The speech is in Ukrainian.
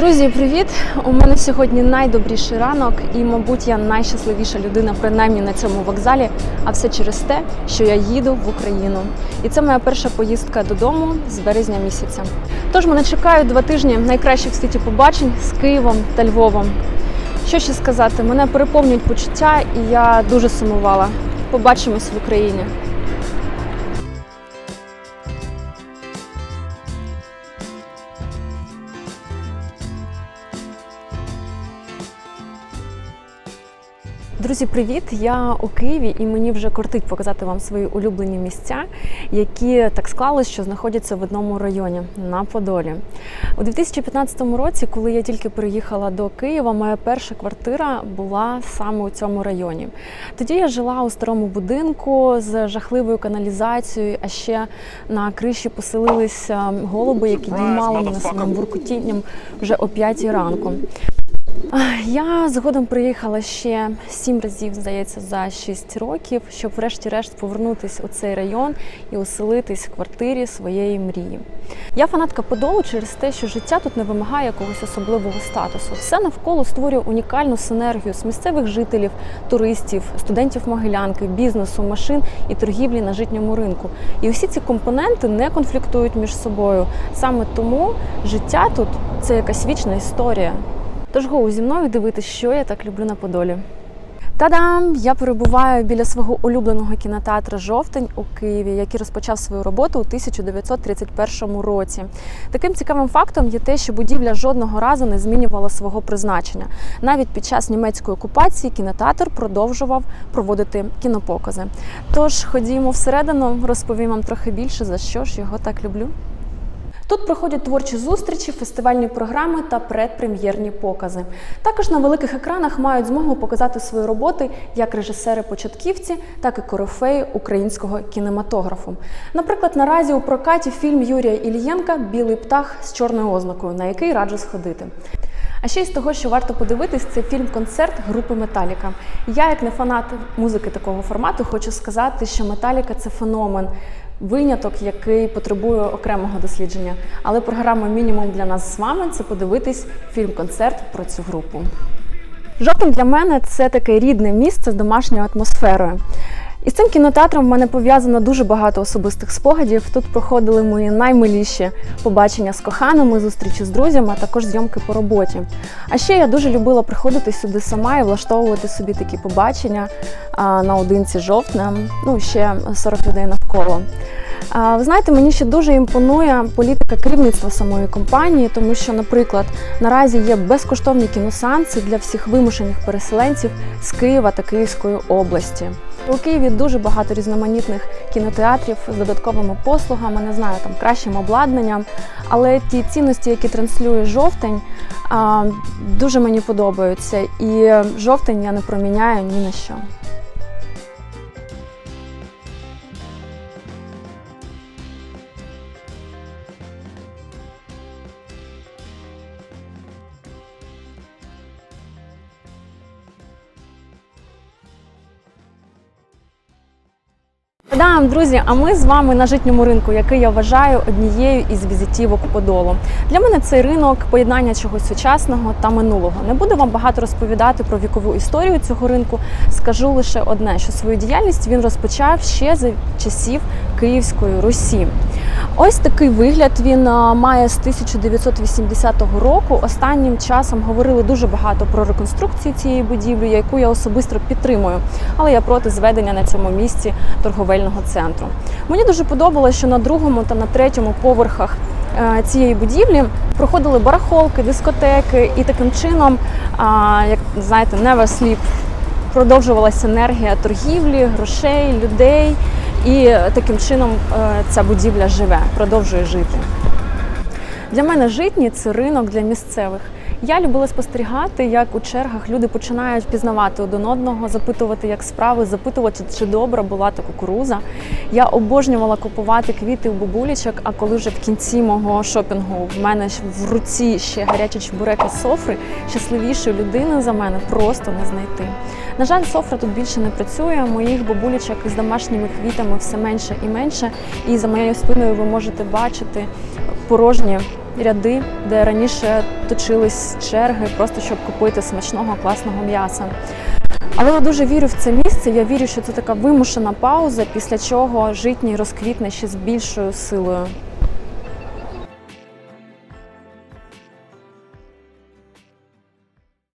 Друзі, привіт! У мене сьогодні найдобріший ранок, і, мабуть, я найщасливіша людина, принаймні на цьому вокзалі. А все через те, що я їду в Україну. І це моя перша поїздка додому з березня місяця. Тож мене чекають два тижні найкращих в світі побачень з Києвом та Львовом. Що ще сказати, мене переповнюють почуття, і я дуже сумувала. Побачимось в Україні. Друзі, привіт! Я у Києві і мені вже кортить показати вам свої улюблені місця, які так склалось, що знаходяться в одному районі на Подолі. У 2015 році, коли я тільки переїхала до Києва, моя перша квартира була саме у цьому районі. Тоді я жила у старому будинку з жахливою каналізацією, а ще на криші поселилися голуби, які діймали мене своїм буркотінням вже о 5 ранку. Я згодом приїхала ще сім разів, здається, за шість років, щоб врешті-решт повернутися у цей район і оселитись в квартирі своєї мрії. Я фанатка Подолу через те, що життя тут не вимагає якогось особливого статусу. Все навколо створює унікальну синергію з місцевих жителів, туристів, студентів Могилянки, бізнесу, машин і торгівлі на житньому ринку. І усі ці компоненти не конфліктують між собою. Саме тому життя тут це якась вічна історія. Тож гоу зі мною дивитись, що я так люблю на Подолі. Та-дам! Я перебуваю біля свого улюбленого кінотеатру Жовтень у Києві, який розпочав свою роботу у 1931 році. Таким цікавим фактом є те, що будівля жодного разу не змінювала свого призначення. Навіть під час німецької окупації кінотеатр продовжував проводити кінопокази. Тож ходімо всередину, розповім вам трохи більше за що ж його так люблю. Тут проходять творчі зустрічі, фестивальні програми та предпрем'єрні покази. Також на великих екранах мають змогу показати свої роботи як режисери-початківці, так і корифеї українського кінематографу. Наприклад, наразі у прокаті фільм Юрія Ільєнка Білий птах з чорною ознакою, на який раджу сходити. А ще із того, що варто подивитись, це фільм-концерт групи Металіка. Я, як не фанат музики такого формату, хочу сказати, що Металіка це феномен. Виняток, який потребує окремого дослідження. Але програма мінімум для нас з вами це подивитись фільм-концерт про цю групу. Жовтень для мене це таке рідне місце з домашньою атмосферою. І з цим кінотеатром в мене пов'язано дуже багато особистих спогадів. Тут проходили мої наймиліші побачення з коханими, зустрічі з друзями, а також зйомки по роботі. А ще я дуже любила приходити сюди сама і влаштовувати собі такі побачення наодинці жовтня, ну ще 40 людей навколо. Ви знаєте, мені ще дуже імпонує політика керівництва самої компанії, тому що, наприклад, наразі є безкоштовні кіносеанси для всіх вимушених переселенців з Києва та Київської області. У Києві дуже багато різноманітних кінотеатрів з додатковими послугами, не знаю, там кращим обладнанням. Але ті цінності, які транслює жовтень, дуже мені подобаються. І жовтень я не проміняю ні на що. Да, друзі, а ми з вами на житньому ринку, який я вважаю однією із візитівок Подолу. Для мене цей ринок поєднання чогось сучасного та минулого. Не буду вам багато розповідати про вікову історію цього ринку. Скажу лише одне, що свою діяльність він розпочав ще за часів Київської Русі. Ось такий вигляд він має з 1980 року. Останнім часом говорили дуже багато про реконструкцію цієї будівлі, яку я особисто підтримую. Але я проти зведення на цьому місці торговельного центру. Мені дуже подобалося, що на другому та на третьому поверхах е, цієї будівлі проходили барахолки, дискотеки, і таким чином, як знаєте, never sleep, продовжувалася енергія торгівлі, грошей, людей. І таким чином е, ця будівля живе, продовжує жити. Для мене житні це ринок для місцевих. Я любила спостерігати, як у чергах люди починають пізнавати один одного, запитувати, як справи, запитувати, чи добра була та кукуруза. Я обожнювала купувати квіти у бабулічок, а коли вже в кінці мого шопінгу в мене в руці ще гарячі чебуреки з софри, щасливішої людини за мене просто не знайти. На жаль, софра тут більше не працює. Моїх бабулічок із домашніми квітами все менше і менше. І за моєю спиною ви можете бачити порожні ряди, де раніше точились черги, просто щоб купити смачного класного м'яса. Але я дуже вірю в це місце. Я вірю, що це така вимушена пауза, після чого житній розквітне ще з більшою силою.